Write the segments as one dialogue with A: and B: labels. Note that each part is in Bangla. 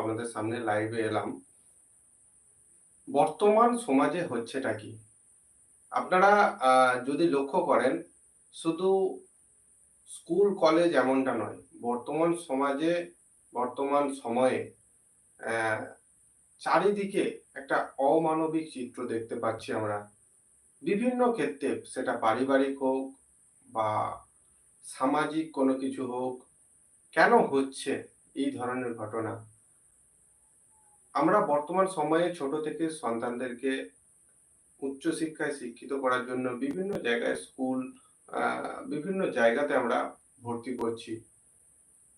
A: আপনাদের সামনে লাইভে এলাম। বর্তমান সমাজে হচ্ছেটা কি? আপনারা যদি লক্ষ্য করেন, শুধু স্কুল কলেজ এমনটা নয়, বর্তমান সমাজে, বর্তমান সময়ে চারিদিকে একটা অমানবিক চিত্র দেখতে পাচ্ছি আমরা। বিভিন্ন ক্ষেত্রে সেটা পারিবারিক হোক বা সামাজিক কোনো কিছু হোক, কেন হচ্ছে এই ধরনের ঘটনা? আমরা বর্তমান সময়ে ছোট থেকে সন্তানদেরকে উচ্চশিক্ষায় শিক্ষিত করার জন্য বিভিন্ন জায়গায় স্কুল বিভিন্ন জায়গাতে আমরা ভর্তি করছি।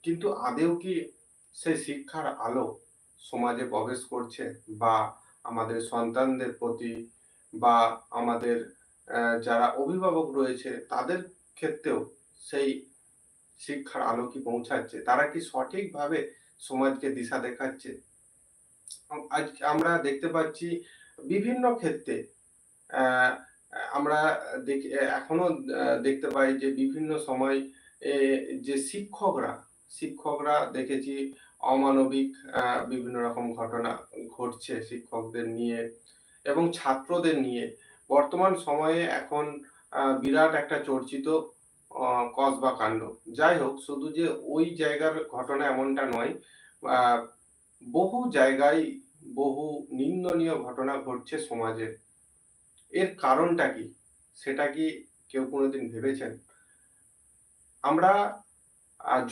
A: কিন্তু আদেও কি সেই শিক্ষার আলো সমাজে প্রবেশ করছে বা আমাদের সন্তানদের প্রতি বা আমাদের যারা অভিভাবক রয়েছে তাদের ক্ষেত্রেও সেই শিক্ষার আলো কি পৌঁছাচ্ছে? তারা কি সঠিকভাবে সমাজকে দিশা দেখাচ্ছে? আজ আমরা দেখতে পাচ্ছি বিভিন্ন ক্ষেত্রে আমরা এখনও দেখতে পাই যে বিভিন্ন সময় যে শিক্ষকরা শিক্ষকরা দেখেছি অমানবিক বিভিন্ন রকম ঘটনা ঘটছে শিক্ষকদের নিয়ে এবং ছাত্রদের নিয়ে। বর্তমান সময়ে এখন বিরাট একটা চর্চিত কসবা কাণ্ড। যাই হোক, শুধু যে ওই জায়গার ঘটনা এমনটা নয় বহু জায়গায় বহু নিন্দনীয় ঘটনা ঘটছে সমাজে। এর কারণটা কি? সেটা কি কেউ কোনোদিন ভেবেছেন? আমরা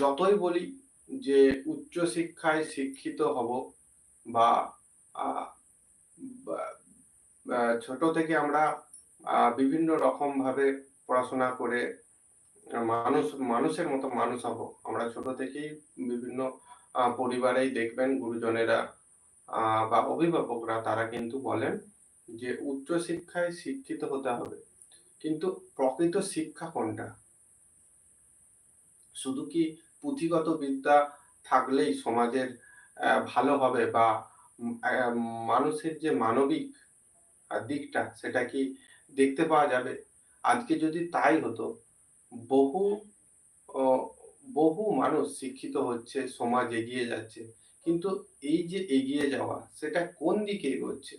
A: যতই বলি যে উচ্চশিক্ষায় শিক্ষিত হব বা ছোট থেকে আমরা বিভিন্ন রকম ভাবে পড়াশোনা করে মানুষ, মানুষের মতো মানুষ হব। আমরা ছোট থেকেই বিভিন্ন পরিবারেই দেখবেন গুরুজনেরা বা অভিভাবকরা, তারা কিন্তু বলেন যে উচ্চশিক্ষায় শিক্ষিত হতে হবে। কিন্তু প্রকৃত শিক্ষা কোনটা? শুধু কি পুঁথিগত বিদ্যা থাকলেই সমাজের ভালো হবে বা মানুষের যে মানবিক দিকটা, সেটা কি দেখতে পাওয়া যাবে? আজকে যদি তাই হতো, বহু বহু মানুষ শিক্ষিত হচ্ছে, সমাজ এগিয়ে যাচ্ছে। কিন্তু এই যে এগিয়ে যাওয়া, সেটা কোন দিকে এগোচ্ছে?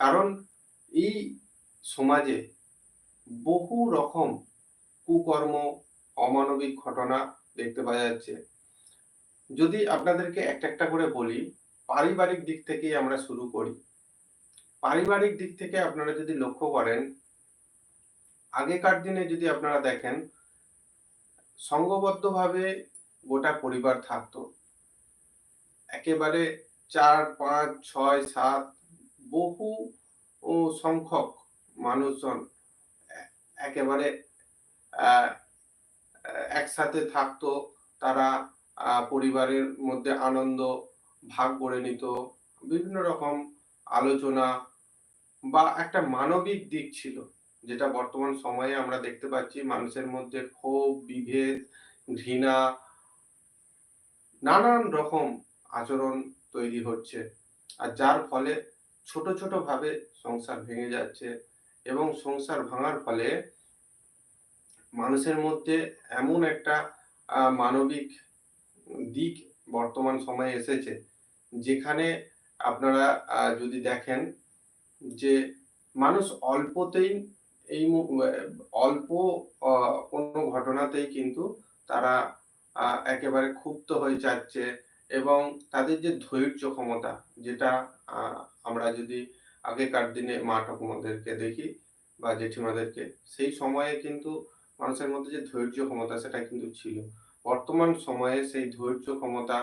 A: কারণ এই সমাজে বহু রকম কুকর্ম, অমানবিক ঘটনা দেখতে পাওয়া যাচ্ছে। যদি আপনাদেরকে একটা একটা করে বলি, পারিবারিক দিক থেকেই আমরা শুরু করি। পারিবারিক দিক থেকে আপনারা যদি লক্ষ্য করেন, আগেকার দিনে যদি আপনারা দেখেন সংঘবদ্ধভাবে গোটা পরিবার থাকতো। একেবারে চার, পাঁচ, ছয়, সাত বহু সংখ্যক মানুষজন একেবারে একসাথে থাকতো। তারা পরিবারের মধ্যে আনন্দ ভাগ করে নিত। বিভিন্ন রকম আলোচনা বা একটা মানবিক দিক ছিল। যেটা বর্তমান সময়ে আমরা দেখতে পাচ্ছি, মানুষের মধ্যে ক্ষোভ, বিভেদ, ঘৃণা, নানান রকম আচরণ তৈরি হচ্ছে। আর যার ফলে ছোট ছোট ভাবে সংসার ভেঙে যাচ্ছে এবং সংসার ভাঙার ফলে মানুষের মধ্যে এমন একটা মানবিক দিক বর্তমান সময়ে এসেছে, যেখানে আপনারা যদি দেখেন যে মানুষ অল্পতেই এই অল্প কোনো ঘটনাতেই কিন্তু তারা একেবারে ক্ষুব্ধ হয়ে যাচ্ছে এবং তাদের যে ধৈর্য ক্ষমতা, যেটা আমরা যদি আগেকার দিনে মা ঠাকুমাদেরকে দেখি বা জেঠিমাদেরকে, সেই সময়ে কিন্তু মানুষের মধ্যে যে ধৈর্য ক্ষমতা, সেটা কিন্তু ছিল। বর্তমান সময়ে সেই ধৈর্য ক্ষমতা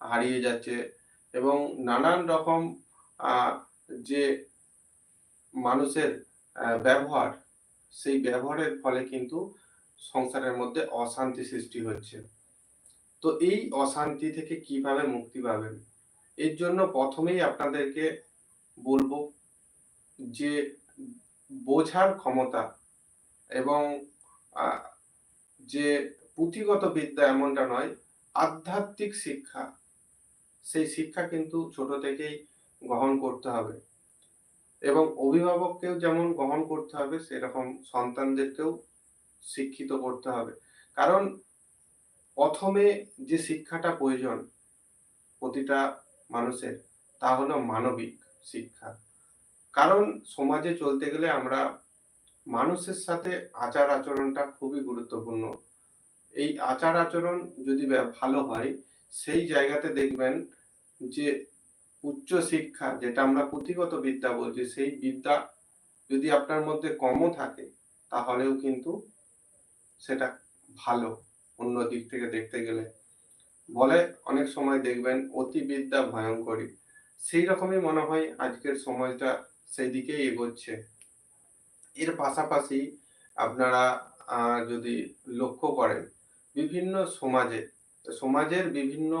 A: হারিয়ে যাচ্ছে এবং নানান রকম যে মানুষের ব্যবহার সেই ব্যবহারের ফলে কিন্তু সংসারের মধ্যে অশান্তি সৃষ্টি হচ্ছে। তো এই অশান্তি থেকে কীভাবে মুক্তি পাবেন? এর জন্য প্রথমেই আপনাদেরকে বলব যে বোঝার ক্ষমতা এবং যে পুঁথিগত বিদ্যা এমনটা নয়, আধ্যাত্মিক শিক্ষা। সেই শিক্ষা কিন্তু ছোট থেকেই গ্রহণ করতে হবে। এবং অভিভাবককেও যেমন গ্রহণ করতে হবে, সেরকম সন্তানদেরকেও শিক্ষিত করতে হবে। কারণ প্রথমে যে শিক্ষাটা প্রয়োজন প্রতিটা মানুষের, তা হলো মানবিক শিক্ষা। কারণ সমাজে চলতে গেলে আমরা মানুষের সাথে আচার আচরণটা খুবই গুরুত্বপূর্ণ। এই আচার আচরণ যদি ভালো হয়, সেই জায়গাতে দেখবেন যে উচ্চ শিক্ষা যেটা আমরা পুঁথিগত বিদ্যা বলছি, সেই বিদ্যা যদি আপনার মধ্যে কমও থাকে, তাহলেও কিন্তু সেটা ভালো অন্য দিক থেকে দেখতে গেলে। বলে অনেক সময় দেখবেন অতি বিদ্যা ভয়ঙ্করী। সেই রকমই মনে হয় আজকের সময়টা সেই দিকেই এগোচ্ছে। এর পাশাপাশি আপনারা যদি লক্ষ্য করেন, বিভিন্ন সমাজে, সমাজের বিভিন্ন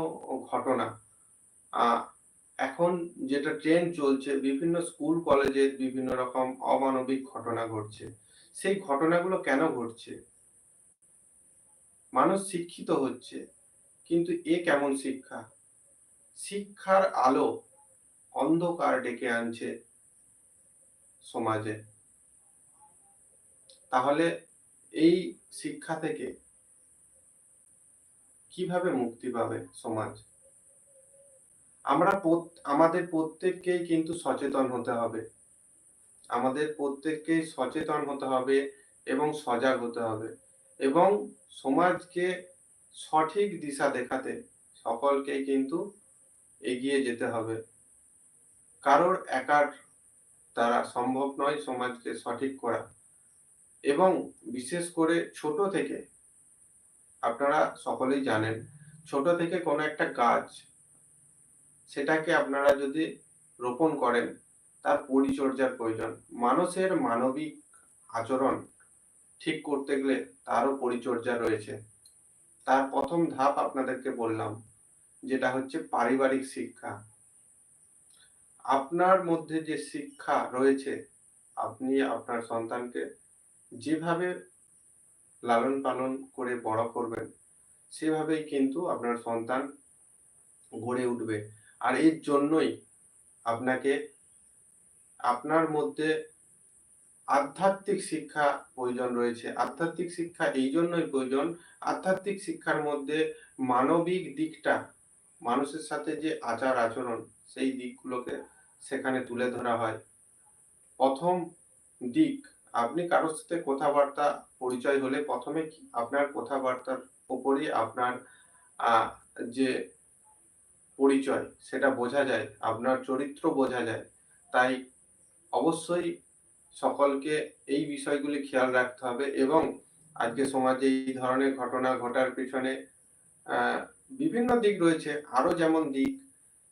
A: ঘটনা এখন যেটা ট্রেন্ড চলছে, বিভিন্ন স্কুল কলেজে বিভিন্ন রকম অমানবিক ঘটনা ঘটছে। সেই ঘটনাগুলো কেন ঘটছে? মানুষ শিক্ষিত হচ্ছে, কিন্তু এ কেমন শিক্ষা? শিক্ষার আলো অন্ধকার ডেকে আনছে সমাজে। তাহলে এই শিক্ষা থেকে কীভাবে মুক্তি পাবে সমাজ? আমরা আমাদের প্রত্যেককেই কিন্তু সচেতন হতে হবে। আমাদের প্রত্যেককেই সচেতন হতে হবে এবং সজাগ হতে হবে এবং সমাজকে সঠিক দিশা দেখাতে সকলকেই কিন্তু এগিয়ে যেতে হবে। কারোর একার দ্বারা সম্ভব নয় সমাজকে সঠিক করা এবং বিশেষ করে ছোট থেকে, আপনারা সকলেই জানেন, ছোট থেকে কোনো একটা গাছ সেটাকে আপনারা যদি রোপণ করেন, তার পরিচর্যার প্রয়োজন। মানুষের মানবিক আচরণ ঠিক করতে গেলে তারও পরিচর্যা রয়েছে। তার প্রথম ধাপ আপনাদেরকে বললাম, যেটা হচ্ছে পারিবারিক শিক্ষা। আপনার মধ্যে যে শিক্ষা রয়েছে, আপনি আপনার সন্তানকে যেভাবে লালন পালন করে বড় করবেন, সেভাবেই কিন্তু আপনার সন্তান গড়ে উঠবে। আর এর জন্যই আপনাকে আপনার মধ্যে আধ্যাত্মিক শিক্ষা প্রয়োজন রয়েছে। আধ্যাত্মিক শিক্ষা এই জন্যই প্রয়োজন। আধ্যাত্মিক শিক্ষার মধ্যে মানবিক দিকটা, মানুষের সাথে যে আচার আচরণ, সেই দিকগুলোকে সেখানে তুলে ধরা হয়। প্রথম দিক, আপনি কারোর সাথে কথাবার্তা, পরিচয় হলে প্রথমে আপনার কথাবার্তার উপরই আপনার যে পরিচয়, সেটা বোঝা যায়, আপনার চরিত্র বোঝা যায়। তাই অবশ্যই সকলকে এই বিষয়গুলি খেয়াল রাখতে হবে এবং আজকে সমাজে এই ধরনের ঘটনা ঘটার পিছনে বিভিন্ন দিক রয়েছে। আরও যেমন দিক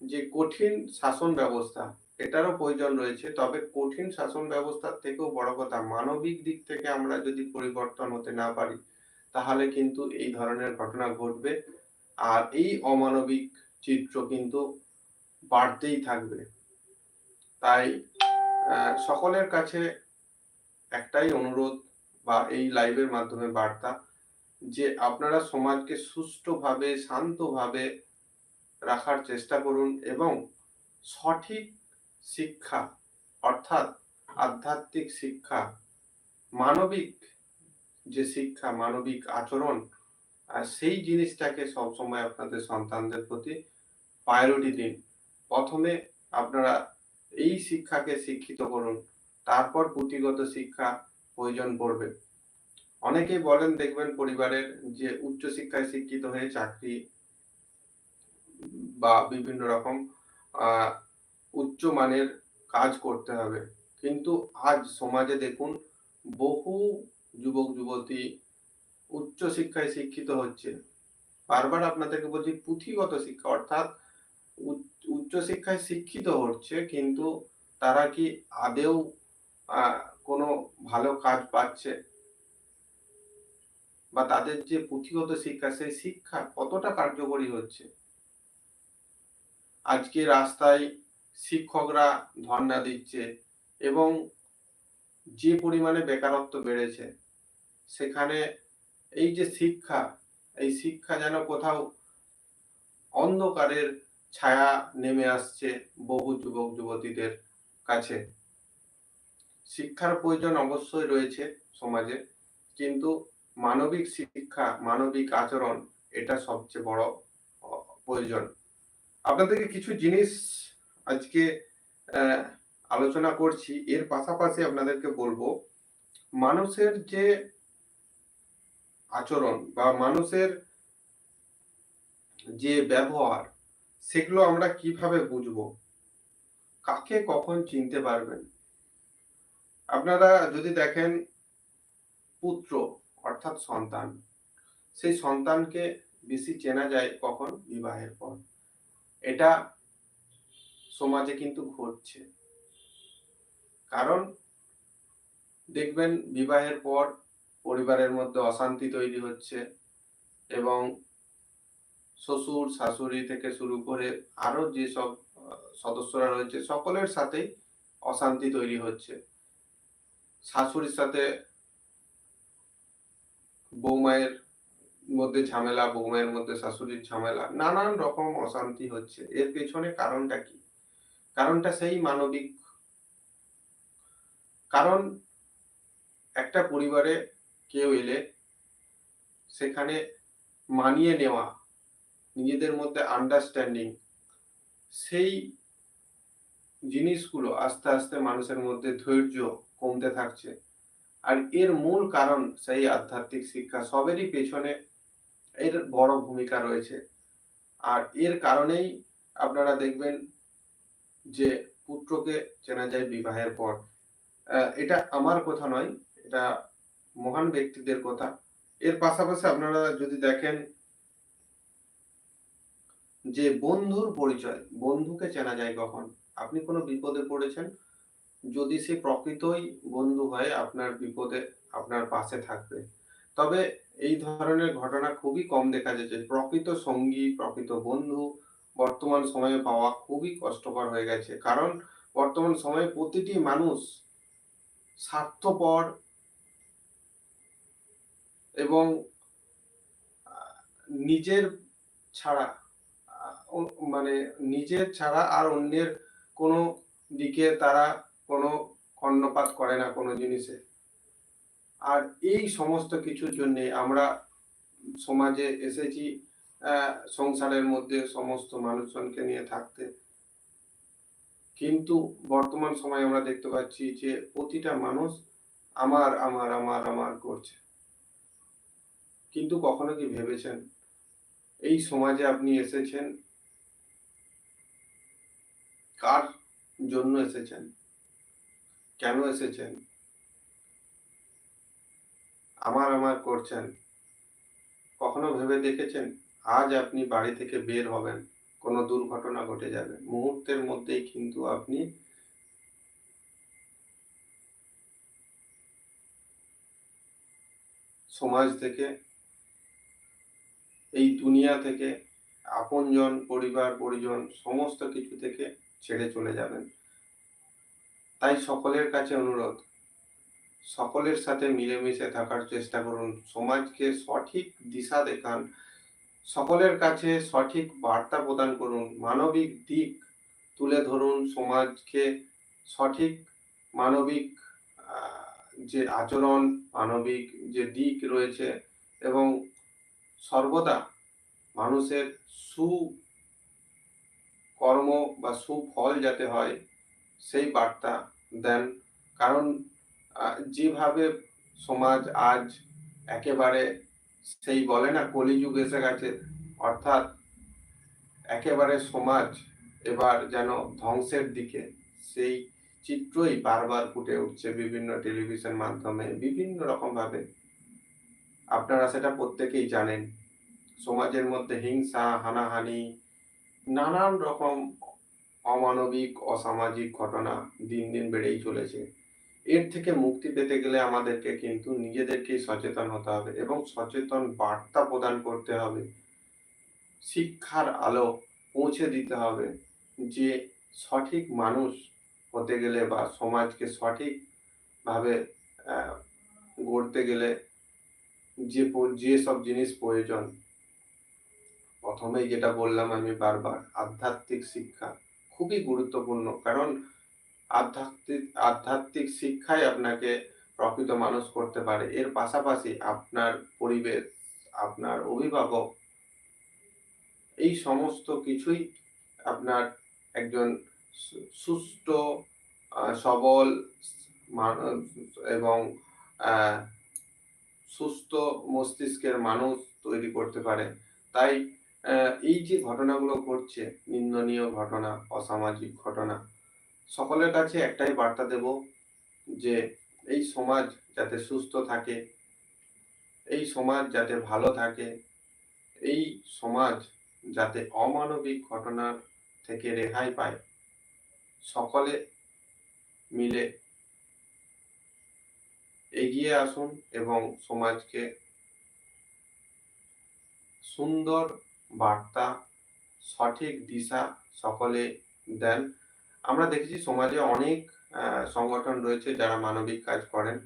A: যে কঠিন শাসন ব্যবস্থা, এটারও প্রয়োজন রয়েছে। তবে কঠিন শাসন ব্যবস্থার থেকেও বড় কথা, মানবিক দিক থেকে আমরা যদি পরিবর্তন হতে না পারি, তাহলে কিন্তু এই ধরনের ঘটনা ঘটবে। আর এই অমানবিক চিত্র কিন্তু বাড়তেই থাকবে। তাই সকলের কাছে একটাই অনুরোধ বা এই লাইভের মাধ্যমে বার্তা যে আপনারা সমাজকে সুষ্ঠুভাবে, শান্তভাবে রাখার চেষ্টা করুন এবং সঠিক শিক্ষা অর্থাৎ আধ্যাত্মিক শিক্ষা, মানবিক যে শিক্ষা, মানবিক আচরণ আর সেই জিনিসটাকে সবসময় আপনাদের সন্তানদের প্রতি প্রায়োরিটি দিন। প্রথমে আপনারা এই শিক্ষাকে শিক্ষিত করুন, তারপর পুঁথিগত শিক্ষা প্রয়োজন পড়বে। অনেকেই বলেন, দেখবেন পরিবারের যে উচ্চশিক্ষায় শিক্ষিত হয়ে চাকরি বা বিভিন্ন রকম উচ্চ মানের কাজ করতে হবে। কিন্তু আজ সমাজে দেখুন, বহু যুবক, যুবতী উচ্চ শিক্ষায় শিক্ষিত হচ্ছে। বারবার আপনাদেরকে বলছি, পুঁথিগত শিক্ষা অর্থাৎ উচ্চ- উচ্চ শিক্ষিত হচ্ছে, কিন্তু তারা কি আদেও কোনো ভালো কাজ পাচ্ছে? বা তাদের যে পুঁথিগত শিক্ষা, সেই শিক্ষা কতটা কার্যকরী হচ্ছে? আজকে রাস্তায় শিক্ষকরা ধর্ণা দিচ্ছে এবং যে পরিমাণে বেকারত্ব বেড়েছে, সেখানে এই যে শিক্ষা, এই শিক্ষা যেন কোথাও অন্ধকারের ছায়া নেমে আসছে বহু যুবক যুবতীদের কাছে। শিক্ষার প্রয়োজন অবশ্যই রয়েছে সমাজে, কিন্তু মানবিক শিক্ষা, মানবিক আচরণ এটা সবচেয়ে বড় প্রয়োজন। আপনাদেরকে কিছু জিনিস আজকে আলোচনা করছি। এর পাশাপাশি আপনাদেরকে বলব, মানুষের যে আচরণ বা মানুষের যে ব্যবহার সেগুলো আমরা কীভাবে বুঝব? কাকে কখন চিনতে পারবেন? আপনারা যদি দেখেন পুত্র, অর্থাৎ সন্তান, সেই সন্তানকে বেশি চেনা যায় কখন? বিবাহের পর। এটা সমাজে কিন্তু ঘটছে। কারণ দেখবেন বিবাহের পর পরিবারের মধ্যে অশান্তি তৈরি হচ্ছে এবং শ্বশুর, শাশুড়ি থেকে শুরু করে আরও যেসব সদস্যরা রয়েছে, সকলের সাথেই অশান্তি তৈরি হচ্ছে। শাশুড়ির সাথে বৌমায়ের মধ্যে ঝামেলা, বৌমায়ের মধ্যে শাশুড়ির ঝামেলা, নানান রকম অশান্তি হচ্ছে। এর পেছনে কারণটা কি? কারণটা সেই মানবিক। কারণ একটা পরিবারে কেউ এলে সেখানে মানিয়ে নেওয়া নিজেদের মধ্যে আন্ডারস্ট্যান্ডিং সেই জিনিসগুলো আস্তে আস্তে মানুষের মধ্যে ধৈর্য কমতে থাকছে। আর এর মূল কারণ সেই আধ্যাত্মিক শিক্ষা সবেরই পেছনে এর বড় ভূমিকা রয়েছে। আর এর কারণেই আপনারা দেখবেন যে পুত্রকে চেনা যায় বিবাহের পর। এটা আমার কথা নয়, এটা মহান ব্যক্তিদের কথা। এর পাশাপাশি আপনারা যদি দেখেন যে বন্ধুর পরিচয়, বন্ধুকে চেনা যায় কখন? আপনি কোনো বিপদে পড়েছেন? যদি সে প্রকৃতই বন্ধু হয় আপনার বিপদে আপনার পাশে থাকবে। তবে এই ধরনের ঘটনা খুবই কম দেখা যাচ্ছে। প্রকৃত সঙ্গী, প্রকৃত বন্ধু বর্তমান সময়ে পাওয়া খুবই কষ্টকর হয়ে গেছে। কারণ বর্তমান সময়ে প্রতিটি মানুষ স্বার্থপর এবং নিজের ছাড়া মানে নিজের ছাড়া আর অন্যের কোনো দিকে তারা কোনো কর্ণপাত করে না কোনো জিনিসে। আর এই সমস্ত কিছুর জন্য আমরা সমাজে এসেছি সংসারের মধ্যে সমস্ত মানুষজনকে নিয়ে থাকতে। কিন্তু বর্তমান সময়ে আমরা দেখতে পাচ্ছি যে প্রতিটা মানুষ আমার আমার আমার আমার করছে। কিন্তু কখনো কি ভেবেছেন? এই সমাজে আপনি এসেছেন কার জন্য এসেছেন? কেন এসেছেন? আমার আমার করছেন। কখনো ভেবে দেখেছেন? আজ আপনি বাড়ি থেকে বের হবেন। কোনো দুর্ঘটনা ঘটে যাবে। মুহূর্তের মধ্যেই কিন্তু আপনি সমাজ থেকে, এই দুনিয়া থেকে, আপনজন, পরিবার, পরিজন, সমস্ত কিছু থেকে ছেড়ে চলে যাবেন। তাই সকলের কাছে অনুরোধ, সকলের সাথে মিলেমিশে থাকার চেষ্টা করুন, সমাজকে সঠিক দিশা দেখান, সকলের কাছে সঠিক বার্তা প্রদান করুন, মানবিক দিক তুলে ধরুন, সমাজকে সঠিক মানবিক যে আচরণ, মানবিক যে দিক রয়েছে এবং সর্বদা মানুষের সু কর্ম বা সুফল যাতে হয়, সেই বার্তা দেন। কারণ যেভাবে সমাজ আজ একেবারে সেই বলে না, কলিযুগ এসে গেছে, অর্থাৎ একেবারে সমাজ এবার যেন ধ্বংসের দিকে, সেই চিত্রই বারবার ফুটে উঠছে বিভিন্ন টেলিভিশন মাধ্যমে বিভিন্ন রকমভাবে। আপনারা সেটা প্রত্যেকেই জানেন। সমাজের মধ্যে হিংসা, হানাহানি নানান রকম অমানবিক, অসামাজিক ঘটনা দিন দিন বেড়েই চলেছে। এর থেকে মুক্তি পেতে গেলে আমাদেরকে কিন্তু নিজেদেরকেই সচেতন হতে হবে এবং সচেতন বার্তা প্রদান করতে হবে। শিক্ষার আলো পৌঁছে দিতে হবে যে সঠিক মানুষ হতে গেলে বা সমাজকে সঠিকভাবে গড়তে গেলে যে প- যে সব জিনিস প্রয়োজন প্রথমেই যেটা বললাম আমি বারবার, আধ্যাত্মিক শিক্ষা খুবই গুরুত্বপূর্ণ কারণ আধ্যাত্মিক আধ্যাত্মিক শিক্ষাই আপনাকে প্রকৃত মানুষ করতে পারে এর পাশাপাশি আপনার পরিবেশ, আপনার অভিভাবক, এই সমস্ত কিছুই আপনার একজন সুস্থ সবল এবং সুস্থ মস্তিষ্কের মানুষ তৈরি করতে পারে। তাই এই যে ঘটনাগুলো ঘটছে, নিন্দনীয় ঘটনা, অসামাজিক ঘটনা, সকলের কাছে একটাই বার্তা দেব যে এই সমাজ যাতে সুস্থ থাকে, এই সমাজ যাতে ভালো থাকে, এই সমাজ যাতে অমানবিক ঘটনার থেকে রেহাই পায়, সকলে মিলে এগিয়ে আসুন এবং সমাজকে সুন্দর বার্তা, সঠিক দিশা সকলে দেন। আমরা দেখেছি সমাজে অনেক সংগঠন রয়েছে যারা মানবিক কাজ করেন।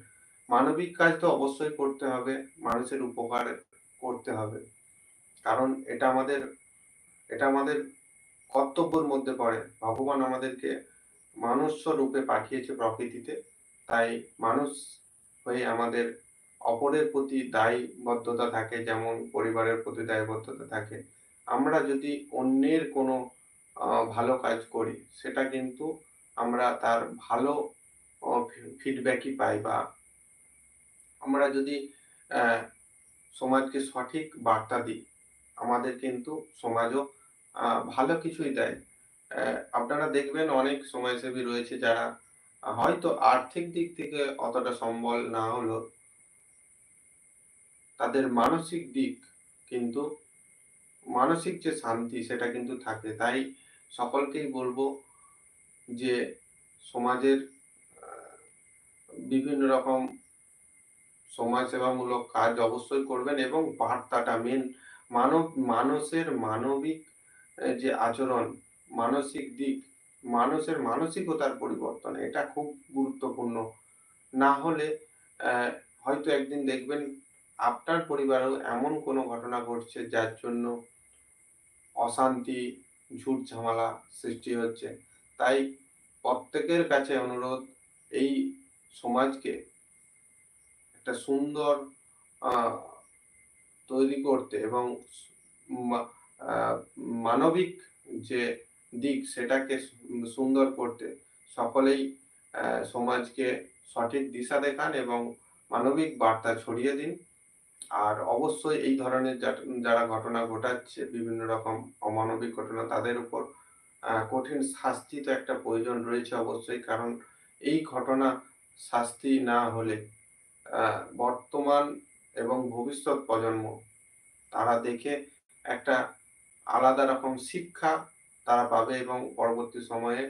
A: মানবিক কাজ তো অবশ্যই করতে হবে, মানুষের উপকার করতে হবে। কারণ এটা আমাদের এটা আমাদের কর্তব্যের মধ্যে পড়ে। ভগবান আমাদেরকে মনুষ্য রূপে পাঠিয়েছে প্রকৃতিতে। তাই মানুষ হয়ে আমাদের অপরের প্রতি দায়বদ্ধতা থাকে যেমন পরিবারের প্রতি দায়বদ্ধতা থাকে। আমরা যদি অন্যের কোনো ভালো কাজ করি সেটা কিন্তু আমরা তার ভালো ফিডব্যাকই পাই বা আমরা যদি সমাজকে সঠিক বার্তা দিই, আমাদের কিন্তু সমাজও ভালো কিছুই দেয়। আপনারা দেখবেন অনেক সমাজসেবী রয়েছে যারা হয়তো আর্থিক দিক থেকে অতটা সম্বল না হলেও তাদের মানসিক দিক কিন্তু মানসিক যে শান্তি সেটা কিন্তু থাকে। তাই সকলকেই বলব যে সমাজের বিভিন্ন রকম সমাজসেবামূলক কাজ অবশ্যই করবেন এবং বার্তাটা মেন মানব মানুষের মানবিক যে আচরণ, মানসিক দিক, মানুষের মানসিকতার পরিবর্তন এটা খুব গুরুত্বপূর্ণ। না হলে হয়তো একদিন দেখবেন আপনার পরিবারেও এমন কোনো ঘটনা ঘটছে যার জন্য অশান্তি, ঝুট-ঝামেলা সৃষ্টি হচ্ছে। তাই প্রত্যেকের কাছে অনুরোধ এই সমাজকে একটা সুন্দর তৈরি করতে এবং মানবিক যে দিক সেটাকে সুন্দর করতে সকলেই সমাজকে সঠিক দিশা দেখান এবং মানবিক বার্তা ছড়িয়ে দিন। আর অবশ্যই এই ধরনের যারা ঘটনা ঘটাচ্ছে বিভিন্ন রকম অমানবিক ঘটনা তাদের উপর কঠিন শাস্তি তো একটা প্রয়োজন রয়েছে অবশ্যই। কারণ এই ঘটনা শাস্তি না হলে বর্তমান এবং ভবিষ্যৎ প্রজন্ম তারা দেখে একটা আলাদা রকম শিক্ষা তারা পাবে এবং পরবর্তী সময়ে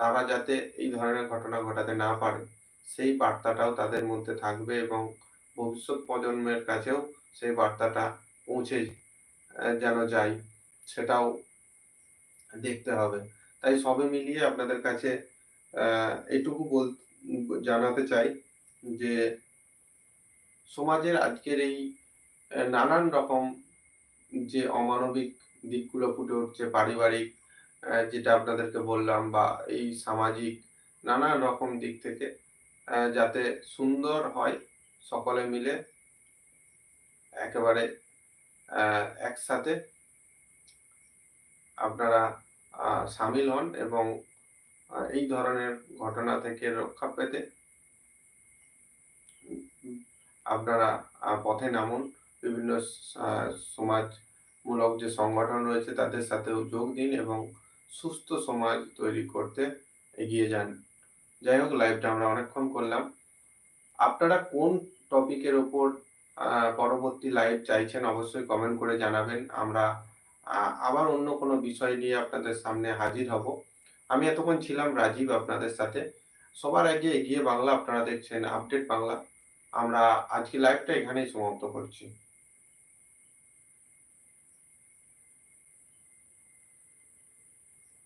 A: তারা যাতে এই ধরনের ঘটনা ঘটাতে না পারে, সেই বার্তাটাও তাদের মধ্যে থাকবে এবং ভবিষ্যৎ প্রজন্মের কাছেও সেই বার্তাটা পৌঁছে যেন যায়, সেটাও দেখতে হবে। তাই সবে মিলিয়ে আপনাদের কাছে এটুকু বল, জানাতে চাই যে, সমাজের আজকের এই নানান রকম যে অমানবিক দিকগুলো ফুটে উঠছে, পারিবারিক যেটা আপনাদেরকে বললাম বা এই সামাজিক নানান রকম দিক থেকে যাতে সুন্দর হয় সকলে মিলে একেবারে একসাথে আপনারা আ শামিল হন এবং এই ধরনের ঘটনা থেকে রক্ষা পেতে আপনারা পথে নামুন। বিভিন্ন সমাজমূলক যে সংগঠন রয়েছে তাদের সাথেও যোগ দিন এবং সুস্থ সমাজ তৈরি করতে এগিয়ে যান। যাই হোক লাইভটা আমরা অনেকক্ষণ করলাম। আপনারা কোন টপিকের ওপর পরবর্তী লাইভ চাইছেন, অবশ্যই কমেন্ট করে জানাবেন। আমরা আবার অন্য কোনো বিষয় নিয়ে আপনাদের সামনে হাজির হব। আমি এতক্ষণ ছিলাম রাজীব আপনাদের সাথে। সবার আগে এগিয়ে বাংলা আপনারা দেখছেন আপডেট বাংলা। আমরা আজকে লাইভটা এখানেই সমাপ্ত করছি।